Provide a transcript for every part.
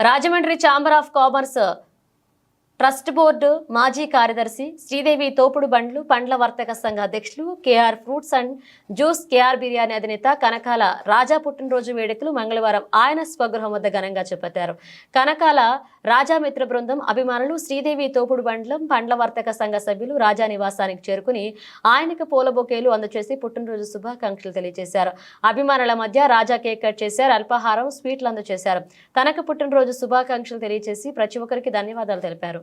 Rajahmundry chamber of commerce trust board మాజీ కార్యదర్శి శ్రీదేవి తోపుడు బండ్లు పండ్ల వర్తక సంఘ అధ్యక్షులు KR fruits and juice KR biryani అధినేత కనకాల రాజా పుట్టినరోజు వేడుకలు మంగళవారం ఆయన స్వగృహం వద్ద ఘనంగా చేపట్టారు. కనకాల రాజా మిత్ర బృందం అభిమానులు శ్రీదేవి తోపుడు బండ్లం పండ్ల వర్తక సంఘ సభ్యులు రాజా నివాసానికి చేరుకుని ఆయనకు పూల బొకేలు అందచేసి పుట్టినరోజు శుభాకాంక్షలు తెలియజేశారు. అభిమానుల మధ్య రాజా కేక్ కట్ చేశారు అల్పాహారం స్వీట్లు అందజేశారు తనకు పుట్టినరోజు శుభాకాంక్షలు తెలియజేసి ప్రతి ఒక్కరికి ధన్యవాదాలు తెలిపారు.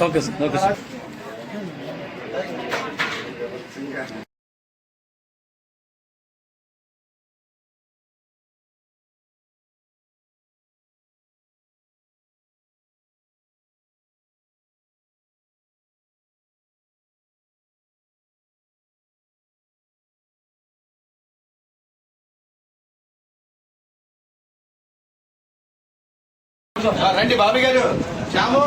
ఓకే సార్ ఓకే సార్ రండి బాబీ గారు. శ్యాము.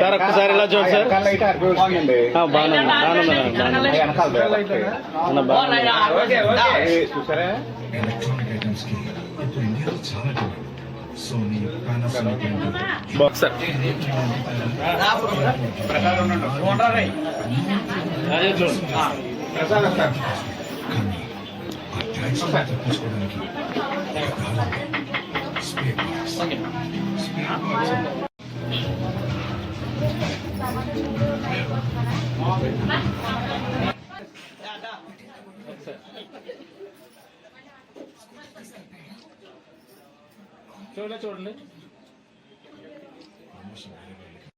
సార్ ఒక్కసారి ఇలా చూడండి సార్? బాగానే ప్రసాదం చూడండి ఆ ట్యాక్స్ తప్పించుకోవడానికి ఒక కాలం స్పేర్ పార్ట్స్ స్పేర్ పార్ట్స్ చూడండి చూడండి ప్రమోషన్